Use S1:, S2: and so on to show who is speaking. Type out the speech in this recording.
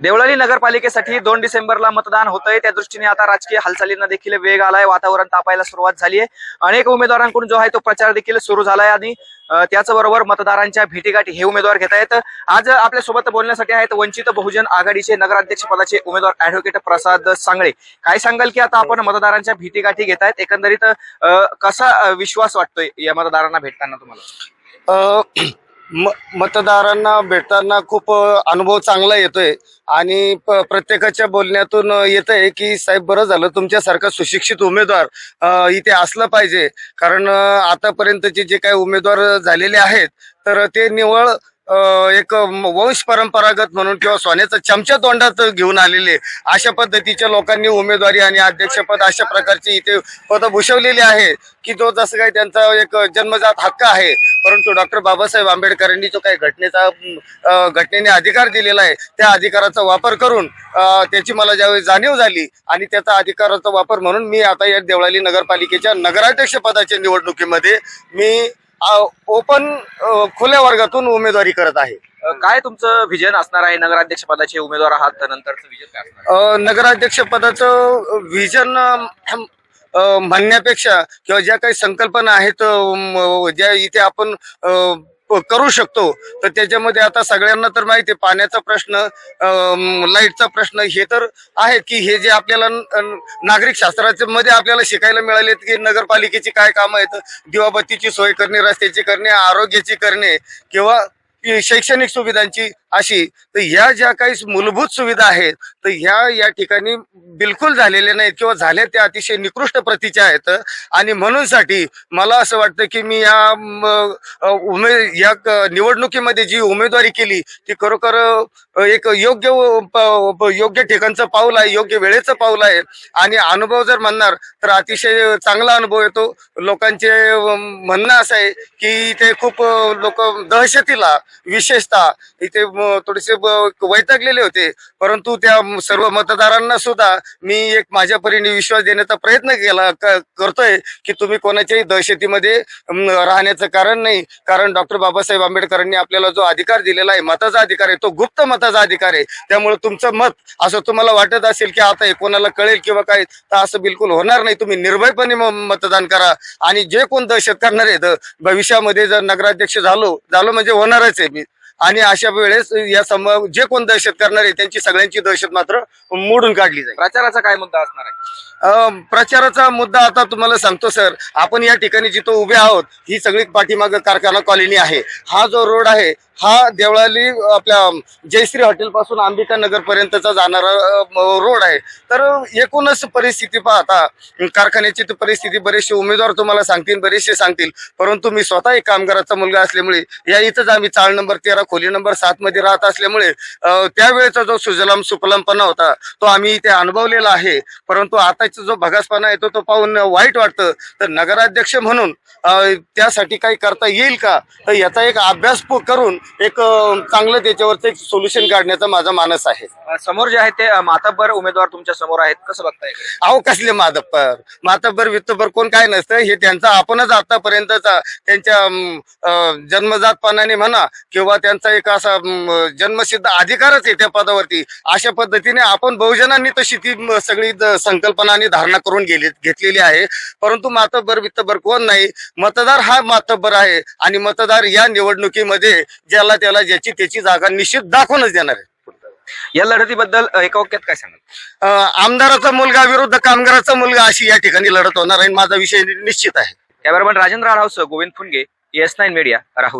S1: देवळाली नगरपालिकेसाठी दोन डिसेंबरला मतदान होतंय. त्या दृष्टीने आता राजकीय हालचालींना देखील वेग आलाय. वातावरण तापायला सुरुवात झाली आहे अनेक उमेदवारांकडून जो आहे तो प्रचार देखील सुरू झालाय आणि त्याचबरोबर मतदारांच्या भेटीगाठी हे उमेदवार घेत आहेत. आज आपल्यासोबत बोलण्यासाठी आहेत वंचित बहुजन आघाडीचे नगराध्यक्ष पदाचे उमेदवार ऍडव्होकेट प्रसाद सांगळे. काय सांगाल की आता आपण मतदारांच्या भेटीगाठी घेत आहेत? एकंदरीत कसा विश्वास वाटतोय या मतदारांना भेटताना तुम्हाला?
S2: म- मतदारांना भेटताना खूप अनुभव चांगला येतोय. आणि प- प्रत्येकाच्या बोलण्यातून येत आहे की साहेब बरं झालं तुमच्यासारखा सुशिक्षित उमेदवार इथे असलं पाहिजे. कारण आतापर्यंतचे जे काही उमेदवार झालेले आहेत तर ते निवळ एक वंश परंपरागत म्हणून किंवा सोन्याचा चमचा तोंडात घेऊन आलेले अशा पद्धतीच्या लोकांनी उमेदवारी आणि अध्यक्षपद अशा प्रकारची इथे पद भूषवलेली आहे की जो जसं काही त्यांचा एक जन्मजात हक्क आहे परंतु डॉक्टर बाबासाहेब आंबेडकरांनी जो काही घटनेचा घटनेने अधिकार दिलेला आहे त्या अधिकाराचा वापर करून त्याची मला ज्यावेळी जाणीव झाली आणि त्याचा अधिकाराचा वापर म्हणून मी आता या देवळाली नगरपालिकेच्या नगराध्यक्ष पदाच्या निवडणुकीमध्ये मी ओपन खुल्या वर्गातून उमेदवारी करत आहे.
S1: काय तुमचं विजन असणार आहे? नगराध्यक्ष पदाचे उमेदवार आहात तर नंतरचं विजन काय
S2: नगराध्यक्ष पदाचं विजन म्हणण्यापेक्षा किंवा ज्या काही संकल्पना आहेत ज्या इथे आपण करू शकतो तर त्याच्यामध्ये आता सगळ्यांना तर माहिती आहे पाण्याचा प्रश्न लाईटचा प्रश्न हे तर आहे की हे जे आपल्याला नागरिक शास्त्राच्या मध्ये आपल्याला शिकायला मिळाले की नगरपालिकेची काय कामं आहेत दिवाबत्तीची सोय करणे रस्त्याची करणे आरोग्याची करणे किंवा शैक्षणिक सुविधांची अशी तर ह्या ज्या काही मूलभूत सुविधा आहेत तर ह्या या ठिकाणी बिलकुल झालेल्या नाहीत किंवा झाल्या त्या अतिशय निकृष्ट प्रतीच्या आहेत. आणि म्हणूनसाठी मला असं वाटतं की मी या उमे या निवडणुकीमध्ये जी उमेदवारी केली ती खरोखर एक योग्य प- योग्य ठिकाणचं पाऊल आहे योग्य वेळेचं पाऊल आहे. आणि अनुभव जर म्हणणार तर अतिशय चांगला अनुभव येतो. लोकांचे म्हणणं असं आहे की इथे खूप लोक दहशतीला विशेषतः इथे थोडेसे वैतागलेले होते. परंतु त्या सर्व मतदारांना सुद्धा मी एक माझ्या परीने विश्वास देण्याचा प्रयत्न केला करतोय की तुम्ही कोणाच्याही दहशतीमध्ये राहण्याचं कारण नाही. कारण डॉक्टर बाबासाहेब आंबेडकरांनी आपल्याला जो अधिकार दिलेला आहे मताचा अधिकार आहे तो गुप्त मताचा अधिकार आहे. त्यामुळे तुमचं मत असं तुम्हाला वाटत असेल की आता हे कोणाला कळेल किंवा काय तर असं बिलकुल होणार नाही. तुम्ही निर्भयपणे मतदान करा. आणि जे कोण दहशत करणार आहेत भविष्यामध्ये जर नगराध्यक्ष झालो झालो म्हणजे होणारच आहे. मी आणि अशा वेळेस या सम जे कोण दहशत करणार आहे त्यांची सगळ्यांची दहशत मात्र मोडून काढली जाईल.
S1: प्रचाराचा काय मुद्दा असणार आहे?
S2: प्रचाराचा मुद्दा आता तुम्हाला सांगतो सर. आपण या ठिकाणी जिथं उभे आहोत ही सगळी पाठीमाग कारखाना कॉलनी आहे. हा जो रोड आहे हा देवळाली आपल्या जयश्री हॉटेल पासून अंबिका नगर पर्यंतचा जाणारा रोड आहे. तर एकूणच परिस्थिती पाहता कारखान्याची तर परिस्थिती बरेचसे उमेदवार तुम्हाला सांगतील बरेचसे सांगतील. परंतु मी स्वतः एक कामगाराचा मुलगा असल्यामुळे या इथंच आम्ही चाळ नंबर तेरा खोली नंबर सात मध्ये राहत असल्यामुळे त्यावेळेचा जो सुजलाम सुफलामपणा होता तो आम्ही इथे अनुभवलेला आहे. परंतु आताचा जो भगासपणा येतो तो पाहून वाईट वाटतं. तर नगराध्यक्ष म्हणून त्यासाठी काही करता येईल का? तर याचा एक अभ्यास करून एक चांगलं त्याच्यावरचं एक सोल्युशन काढण्याचा माझा मानस आहे.
S1: समोर जे आहेत ते मातब्बर उमेदवार तुमच्यासमोर आहेत. कसं बघताय?
S2: अहो कसले माधप्पर मातब्बर वित्तभर कोण काय नसतं. हे त्यांचा आपणच आतापर्यंतचा त्यांच्या जन्मजातपणाने म्हणा किंवा त्यांचा एक असा जन्मसिद्ध अधिकारच आहे त्या पदावरती. अशा पद्धतीने आपण बहुजनांनी तशी ती सगळी संकल्पना आणि धारणा करून गेली घेतलेली आहे. परंतु मातब्बर वित्तभर कोण नाही. मतदार हा मातब्बर आहे आणि मतदार या निवडणुकीमध्ये ज्याला त्याला ज्याची त्याची जागा निश्चित दाखवूनच देणार आहे.
S1: या लढतीबद्दल एका वाक्यात काय सांगाल?
S2: आमदाराचा मुलगा विरुद्ध कामगाराचा मुलगा अशी या ठिकाणी लढत होणार आहे माझा विषय निश्चित आहे.
S1: Cameraman Rajendra आढावसह Govind Phunge S nine media Rahul.